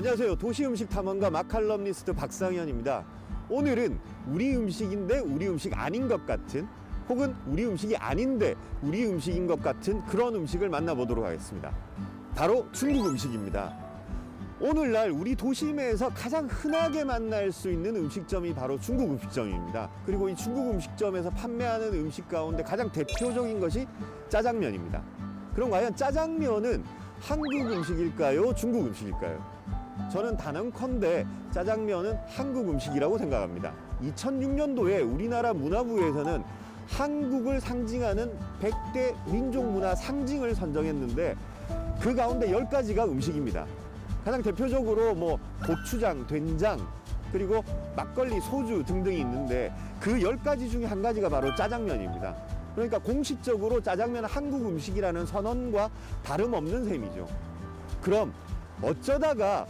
안녕하세요. 도시음식 탐험가 마칼럼니스트 박상현입니다. 오늘은 우리 음식인데 우리 음식 아닌 것 같은 혹은 우리 음식이 아닌데 우리 음식인 것 같은 그런 음식을 만나보도록 하겠습니다. 바로 중국 음식입니다. 오늘날 우리 도심에서 가장 흔하게 만날 수 있는 음식점이 바로 중국 음식점입니다. 그리고 이 중국 음식점에서 판매하는 음식 가운데 가장 대표적인 것이 짜장면입니다. 그럼 과연 짜장면은 한국 음식일까요? 중국 음식일까요? 저는 단언컨대 짜장면은 한국 음식이라고 생각합니다. 2006년도에 우리나라 문화부에서는 한국을 상징하는 100대 민족 문화 상징을 선정했는데 그 가운데 10가지가 음식입니다. 가장 대표적으로 뭐 고추장, 된장, 그리고 막걸리, 소주 등등이 있는데 그 10가지 중에 한 가지가 바로 짜장면입니다. 그러니까 공식적으로 짜장면은 한국 음식이라는 선언과 다름없는 셈이죠. 그럼 어쩌다가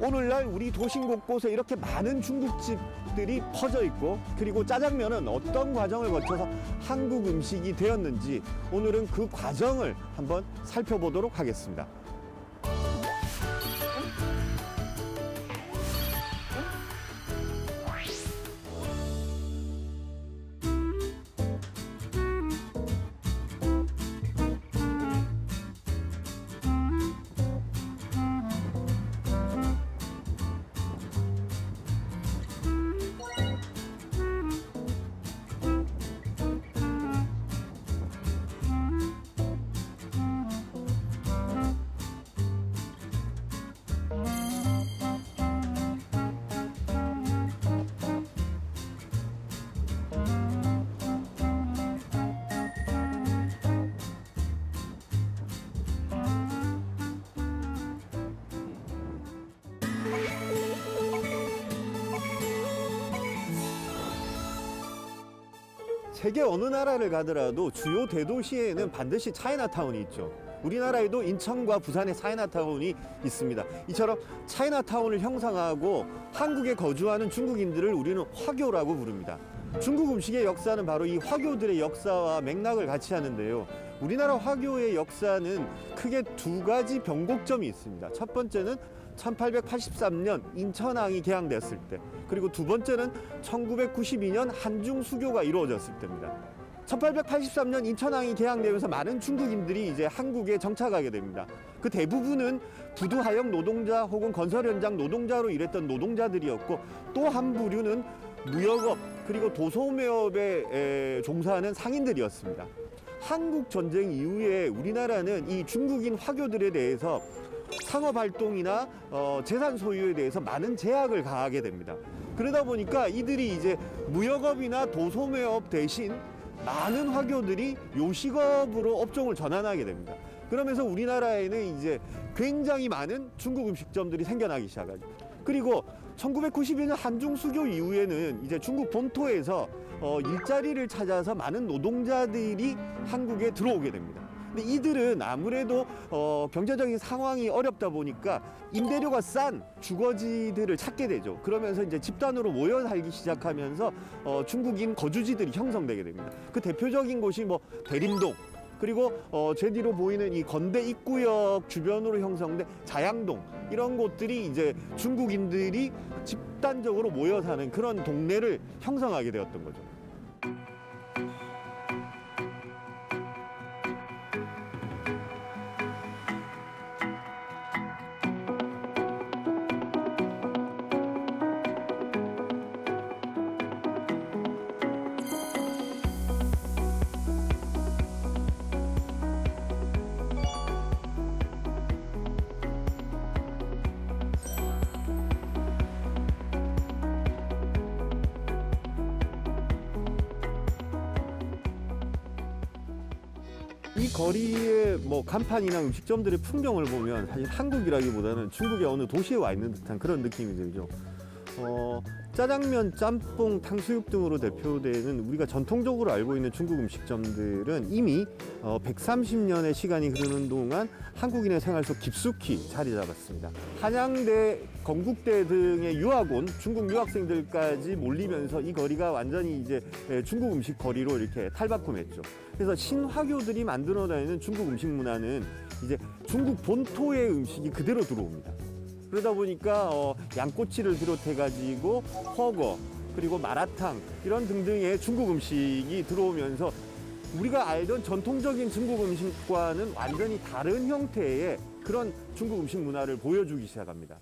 오늘날 우리 도심 곳곳에 이렇게 많은 중국집들이 퍼져 있고 그리고 짜장면은 어떤 과정을 거쳐서 한국 음식이 되었는지 오늘은 그 과정을 한번 살펴보도록 하겠습니다. 세계 어느 나라를 가더라도 주요 대도시에는 반드시 차이나타운이 있죠. 우리나라에도 인천과 부산에 차이나타운이 있습니다. 이처럼 차이나타운을 형성하고 한국에 거주하는 중국인들을 우리는 화교라고 부릅니다. 중국 음식의 역사는 바로 이 화교들의 역사와 맥락을 같이 하는데요. 우리나라 화교의 역사는 크게 두 가지 변곡점이 있습니다. 첫 번째는 1883년 인천항이 개항되었을 때, 그리고 두 번째는 1992년 한중 수교가 이루어졌을 때입니다. 1883년 인천항이 개항되면서 많은 중국인들이 이제 한국에 정착하게 됩니다. 그 대부분은 부두하역 노동자 혹은 건설 현장 노동자로 일했던 노동자들이었고 또 한 부류는 무역업 그리고 도소매업에 에, 종사하는 상인들이었습니다. 한국 전쟁 이후에 우리나라는 이 중국인 화교들에 대해서 상업 활동이나 어, 재산 소유에 대해서 많은 제약을 가하게 됩니다. 그러다 보니까 이들이 이제 무역업이나 도소매업 대신 많은 화교들이 요식업으로 업종을 전환하게 됩니다. 그러면서 우리나라에는 이제 굉장히 많은 중국 음식점들이 생겨나기 시작하죠. 그리고 1992년 한중 수교 이후에는 이제 중국 본토에서 어, 일자리를 찾아서 많은 노동자들이 한국에 들어오게 됩니다. 근데 이들은 아무래도 어, 경제적인 상황이 어렵다 보니까 임대료가 싼 주거지들을 찾게 되죠. 그러면서 이제 집단으로 모여 살기 시작하면서 어, 중국인 거주지들이 형성되게 됩니다. 그 대표적인 곳이 뭐 대림동 그리고 어, 제 뒤로 보이는 이 건대 입구역 주변으로 형성된 자양동 이런 곳들이 이제 중국인들이 집단적으로 모여 사는 그런 동네를 형성하게 되었던 거죠. 이 거리의 뭐 간판이나 음식점들의 풍경을 보면 사실 한국이라기보다는 중국의 어느 도시에 와 있는 듯한 그런 느낌이 들죠. 어, 짜장면, 짬뽕, 탕수육 등으로 대표되는 우리가 전통적으로 알고 있는 중국 음식점들은 이미 어, 130년의 시간이 흐르는 동안 한국인의 생활 속 깊숙이 자리 잡았습니다. 한양대, 건국대 등의 유학 온 중국 유학생들까지 몰리면서 이 거리가 완전히 이제 예, 중국 음식 거리로 이렇게 탈바꿈했죠. 그래서 신화교들이 만들어내는 중국 음식 문화는 이제 중국 본토의 음식이 그대로 들어옵니다. 그러다 보니까 어, 양꼬치를 비롯해 가지고 허거 그리고 마라탕 이런 등등의 중국 음식이 들어오면서 우리가 알던 전통적인 중국 음식과는 완전히 다른 형태의 그런 중국 음식 문화를 보여주기 시작합니다.